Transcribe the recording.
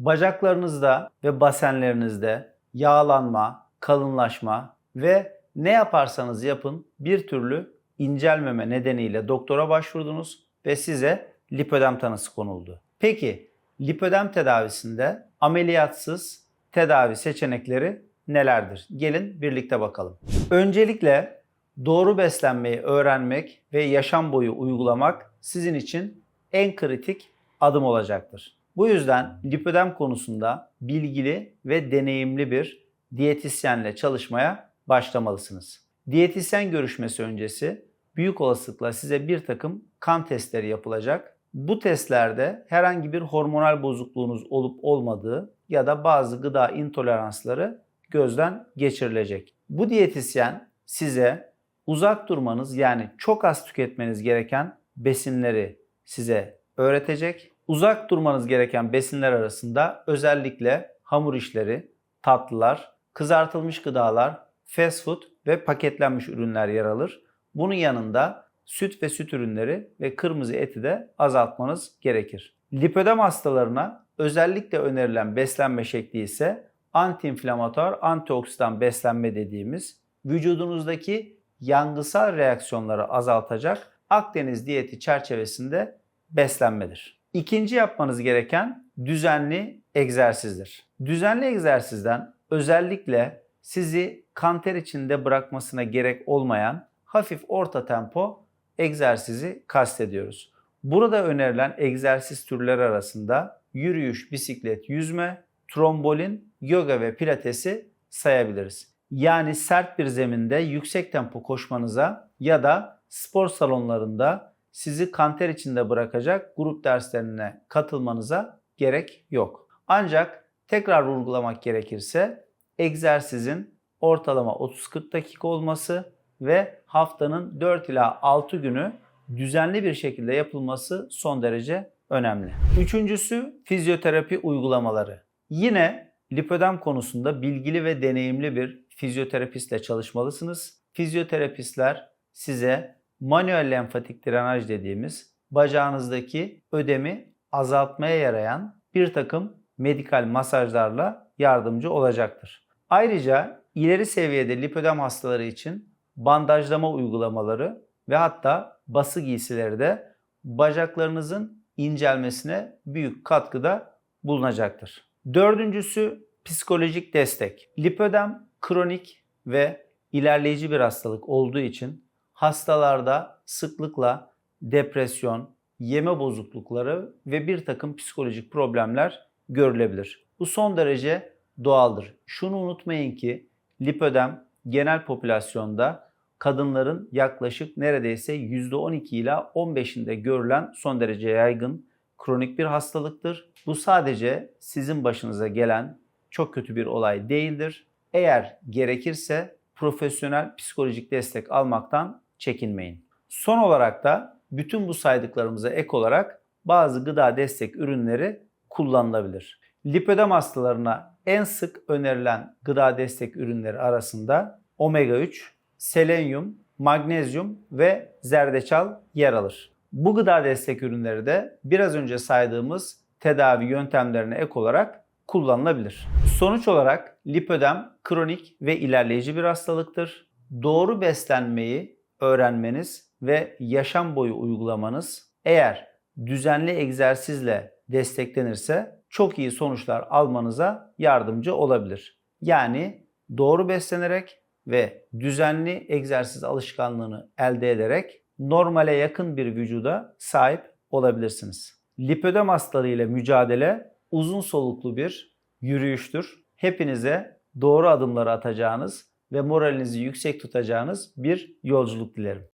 Bacaklarınızda ve basenlerinizde yağlanma, kalınlaşma ve ne yaparsanız yapın bir türlü incelmeme nedeniyle doktora başvurdunuz ve size lipödem tanısı konuldu. Peki lipödem tedavisinde ameliyatsız tedavi seçenekleri nelerdir? Gelin birlikte bakalım. Öncelikle doğru beslenmeyi öğrenmek ve yaşam boyu uygulamak sizin için en kritik adım olacaktır. Bu yüzden lipödem konusunda bilgili ve deneyimli bir diyetisyenle çalışmaya başlamalısınız. Diyetisyen görüşmesi öncesi büyük olasılıkla size bir takım kan testleri yapılacak. Bu testlerde herhangi bir hormonal bozukluğunuz olup olmadığı ya da bazı gıda intoleransları gözden geçirilecek. Bu diyetisyen size uzak durmanız yani çok az tüketmeniz gereken besinleri size öğretecek. Uzak durmanız gereken besinler arasında özellikle hamur işleri, tatlılar, kızartılmış gıdalar, fast food ve paketlenmiş ürünler yer alır. Bunun yanında süt ve süt ürünleri ve kırmızı eti de azaltmanız gerekir. Lipödem hastalarına özellikle önerilen beslenme şekli ise antiinflamatuar, antioksidan beslenme dediğimiz vücudunuzdaki yangısal reaksiyonları azaltacak Akdeniz diyeti çerçevesinde beslenmedir. İkinci yapmanız gereken düzenli egzersizdir. Düzenli egzersizden özellikle sizi kanter içinde bırakmasına gerek olmayan hafif orta tempo egzersizi kastediyoruz. Burada önerilen egzersiz türleri arasında yürüyüş, bisiklet, yüzme, trombolin, yoga ve pilatesi sayabiliriz. Yani sert bir zeminde yüksek tempo koşmanıza ya da spor salonlarında sizi kanter içinde bırakacak grup derslerine katılmanıza gerek yok. Ancak tekrar vurgulamak gerekirse egzersizin ortalama 30-40 dakika olması ve haftanın 4 ila 6 günü düzenli bir şekilde yapılması son derece önemli. Üçüncüsü fizyoterapi uygulamaları. Yine lipödem konusunda bilgili ve deneyimli bir fizyoterapistle çalışmalısınız. Fizyoterapistler size manuel lenfatik drenaj dediğimiz bacağınızdaki ödemi azaltmaya yarayan bir takım medikal masajlarla yardımcı olacaktır. Ayrıca ileri seviyede lipödem hastaları için bandajlama uygulamaları ve hatta bası giysileri de bacaklarınızın incelmesine büyük katkıda bulunacaktır. Dördüncüsü psikolojik destek. Lipödem kronik ve ilerleyici bir hastalık olduğu için hastalarda sıklıkla depresyon, yeme bozuklukları ve bir takım psikolojik problemler görülebilir. Bu son derece doğaldır. Şunu unutmayın ki lipödem genel popülasyonda kadınların yaklaşık neredeyse %12 ila 15'inde görülen son derece yaygın kronik bir hastalıktır. Bu sadece sizin başınıza gelen çok kötü bir olay değildir. Eğer gerekirse profesyonel psikolojik destek almaktan çekinmeyin. Son olarak da bütün bu saydıklarımıza ek olarak bazı gıda destek ürünleri kullanılabilir. Lipödem hastalarına en sık önerilen gıda destek ürünleri arasında omega 3, selenyum, magnezyum ve zerdeçal yer alır. Bu gıda destek ürünleri de biraz önce saydığımız tedavi yöntemlerine ek olarak kullanılabilir. Sonuç olarak lipödem kronik ve ilerleyici bir hastalıktır. Doğru beslenmeyi öğrenmeniz ve yaşam boyu uygulamanız eğer düzenli egzersizle desteklenirse çok iyi sonuçlar almanıza yardımcı olabilir. Yani doğru beslenerek ve düzenli egzersiz alışkanlığını elde ederek normale yakın bir vücuda sahip olabilirsiniz. Lipödem hastalarıyla mücadele uzun soluklu bir yürüyüştür. Hepinize doğru adımları atacağınız ve moralinizi yüksek tutacağınız bir yolculuk dilerim.